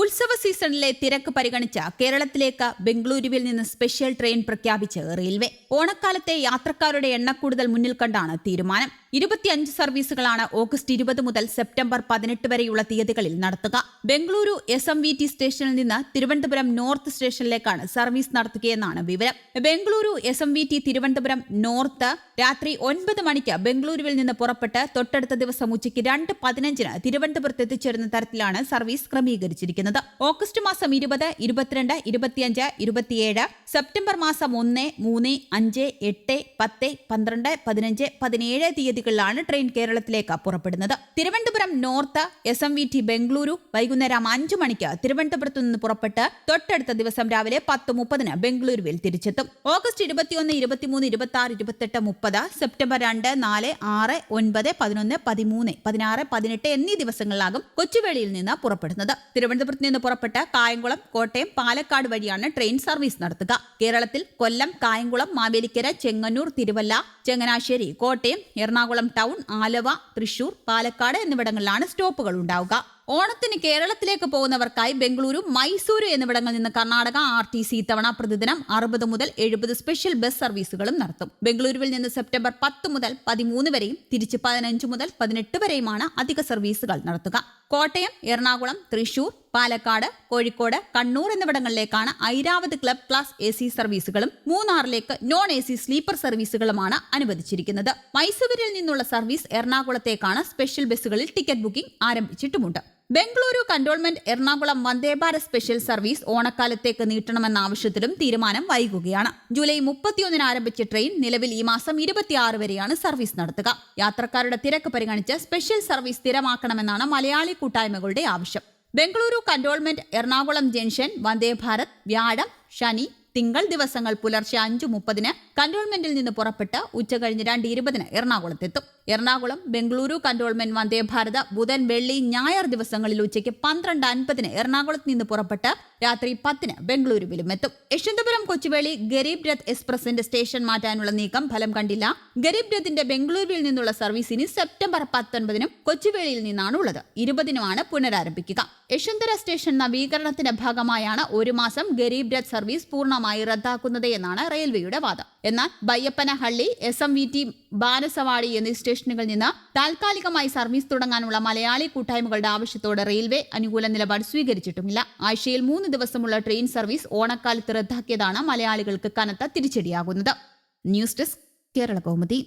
ഉത്സവ സീസണിലെ തിരക്ക് പരിഗണിച്ച കേരളത്തിലേക്ക് ബംഗളൂരുവിൽ നിന്ന് സ്പെഷ്യൽ ട്രെയിൻ പ്രഖ്യാപിച്ച് റെയിൽവേ. ഓണക്കാലത്തെ യാത്രക്കാരുടെ എണ്ണക്കൂടുതൽ മുന്നിൽ കണ്ടാണ് തീരുമാനം. ഇരുപത്തിയഞ്ച് സർവീസുകളാണ് ഓഗസ്റ്റ് ഇരുപത് മുതൽ സെപ്റ്റംബർ പതിനെട്ട് വരെയുള്ള തീയതികളിൽ നടത്തുക. Bengaluru S M V T സ്റ്റേഷനിൽ നിന്ന് തിരുവനന്തപുരം നോർത്ത് സ്റ്റേഷനിലേക്കാണ് സർവീസ് നടത്തുകയെന്നാണ് വിവരം. Bengaluru S M V T Thiruvananthapuram north രാത്രി ഒൻപത് മണിക്ക് ബംഗളൂരുവിൽ നിന്ന് പുറപ്പെട്ട് തൊട്ടടുത്ത ദിവസം ഉച്ചയ്ക്ക് രണ്ട് പതിനഞ്ചിന് തിരുവനന്തപുരത്ത് എത്തിച്ചേരുന്ന തരത്തിലാണ് സർവീസ് ക്രമീകരിച്ചിരിക്കുന്നത്. ഓഗസ്റ്റ് മാസം ഇരുപത് ഇരുപത്തിരണ്ട് ഇരുപത്തിയഞ്ച് ഇരുപത്തിയേഴ് സെപ്റ്റംബർ മാസം ഒന്ന് മൂന്ന് അഞ്ച് എട്ട് പത്ത് പന്ത്രണ്ട് പതിനഞ്ച് പതിനേഴ് തീയതികളിലാണ് ട്രെയിൻ കേരളത്തിലേക്ക് പുറപ്പെടുന്നത്. Thiruvananthapuram north S M V T Bengaluru വൈകുന്നേരം അഞ്ചു മണിക്ക് തിരുവനന്തപുരത്ത് നിന്ന് പുറപ്പെട്ട് തൊട്ടടുത്ത ദിവസം രാവിലെ പത്ത് മുപ്പതിന് ബംഗളൂരുവിൽ തിരിച്ചെത്തും. ഓഗസ്റ്റ് ഇരുപത്തിയൊന്ന് ഇരുപത്തിമൂന്ന് ഇരുപത്തി ആറ് ഇരുപത്തെട്ട് മുപ്പത് സെപ്റ്റംബർ രണ്ട് നാല് ആറ് ഒൻപത് പതിനൊന്ന് പതിമൂന്ന് പതിനാറ് പതിനെട്ട് എന്നീ ദിവസങ്ങളിലാകും കൊച്ചുവേളിയിൽ നിന്ന് പുറപ്പെടുന്നത്. തിരുവനന്തപുരത്ത് നിന്ന് പുറപ്പെട്ട് കായംകുളം കോട്ടയം പാലക്കാട് വഴിയാണ് ട്രെയിൻ സർവീസ് നടത്തുക. കേരളത്തിൽ കൊല്ലം കായംകുളം മാവേലിക്കര ചെങ്ങന്നൂർ തിരുവല്ല ചങ്ങനാശ്ശേരി കോട്ടയം എറണാകുളം ടൗൺ ആലവ തൃശൂർ പാലക്കാട് എന്നിവിടങ്ങളിലാണ് സ്റ്റോപ്പുകൾ ഉണ്ടാവുക. ഓണത്തിന് കേരളത്തിലേക്ക് പോകുന്നവർക്കായി ബംഗളൂരു മൈസൂരു എന്നിവിടങ്ങളിൽ നിന്ന് കർണാടക ആർ ടി സി തവണ പ്രതിദിനം അറുപത് മുതൽ എഴുപത് സ്പെഷ്യൽ ബസ് സർവീസുകളും നടത്തും. ബംഗളൂരുവിൽ നിന്ന് സെപ്റ്റംബർ പത്ത് മുതൽ പതിമൂന്ന് വരെയും തിരിച്ച് പതിനഞ്ച് മുതൽ പതിനെട്ട് വരെയുമാണ് അധിക സർവീസുകൾ നടത്തുക. Kottayam Ernakulam Thrissur Palakkad Kozhikode Kannur എന്നിവിടങ്ങളിലേക്കാണ് Airavat club class A C സർവീസുകളും മൂന്നാറിലേക്ക് നോൺ എ സി സ്ലീപ്പർ സർവീസുകളുമാണ് അനുവദിച്ചിരിക്കുന്നത്. മൈസൂരിൽ നിന്നുള്ള സർവീസ് എറണാകുളത്തേക്കാണ്. സ്പെഷ്യൽ ബസ്സുകളിൽ ticket booking ആരംഭിച്ചിട്ടുമുണ്ട്. Bengaluru cantonment Ernakulam Vande Bharat special service ഓണക്കാലത്തേക്ക് നീട്ടണമെന്ന ആവശ്യത്തിലും തീരുമാനം വൈകുകയാണ്. ജൂലൈ മുപ്പത്തിയൊന്നിന് ആരംഭിച്ച ട്രെയിൻ നിലവിൽ ഈ മാസം ഇരുപത്തിയാറ് വരെയാണ് സർവീസ് നടത്തുക. യാത്രക്കാരുടെ തിരക്ക് പരിഗണിച്ച് സ്പെഷ്യൽ സർവീസ് സ്ഥിരമാക്കണമെന്നാണ് മലയാളി കൂട്ടായ്മകളുടെ ആവശ്യം. ബംഗളൂരു കന്റോൺമെന്റ് എറണാകുളം ജംഗ്ഷൻ വന്ദേഭാരത് വ്യാഴം ശനി തിങ്കൾ ദിവസങ്ങൾ പുലർച്ചെ അഞ്ചു മുപ്പതിന് കന്റോൺമെന്റിൽ നിന്ന് പുറപ്പെട്ട് ഉച്ചകഴിഞ്ഞ് രണ്ട് ഇരുപതിന് എറണാകുളത്തെത്തും. എറണാകുളം ബംഗളൂരു കന്റോൺമെന്റ് വന്ദേ ഭാരത ബുധൻ വെള്ളി ഞായർ ദിവസങ്ങളിൽ ഉച്ചയ്ക്ക് പന്ത്രണ്ട് അൻപതിന് എറണാകുളത്ത് നിന്ന് പുറപ്പെട്ട് രാത്രി പത്തിന് ബംഗളൂരുവിലും എത്തും യശ്വന്തപുരം കൊച്ചുവേളി ഗരീബ് രഥ് എക്സ്പ്രസിന്റെ സ്റ്റേഷൻ മാറ്റാനുള്ള നീക്കം ഫലം കണ്ടില്ല. ഗരീബ് രഥിന്റെ ബംഗളൂരുവിൽ നിന്നുള്ള സർവീസ് ഇനി സെപ്റ്റംബർ പത്തൊൻപതിനും കൊച്ചുവേളിയിൽ നിന്നാണ് ഉള്ളത് ഇരുപതിനുമാണ് പുനരാരംഭിക്കുക. യശ്വന്തര സ്റ്റേഷൻ നവീകരണത്തിന്റെ ഭാഗമായാണ് ഒരു മാസം ഗരീബ് രഥ് സർവീസ് പൂർണമായി റദ്ദാക്കുന്നത് എന്നാണ് റെയിൽവേയുടെ വാദം. എന്നാൽ Baiyappanahalli S M V T Banaswadi എന്നീ സ്റ്റേഷനുകളിൽ നിന്ന് താൽക്കാലികമായി സർവീസ് തുടങ്ങാനുള്ള മലയാളി കൂട്ടായ്മകളുടെ ആവശ്യത്തോട് റെയിൽവേ അനുകൂല നിലപാട് സ്വീകരിച്ചിട്ടുമില്ല. ആഴ്ചയിൽ മൂന്ന് ദിവസമുള്ള ട്രെയിൻ സർവീസ് ഓണക്കാലത്ത് റദ്ദാക്കിയതാണ് മലയാളികൾക്ക് കനത്ത തിരിച്ചടിയാകുന്നത്. News desk Kerala Kaumudi.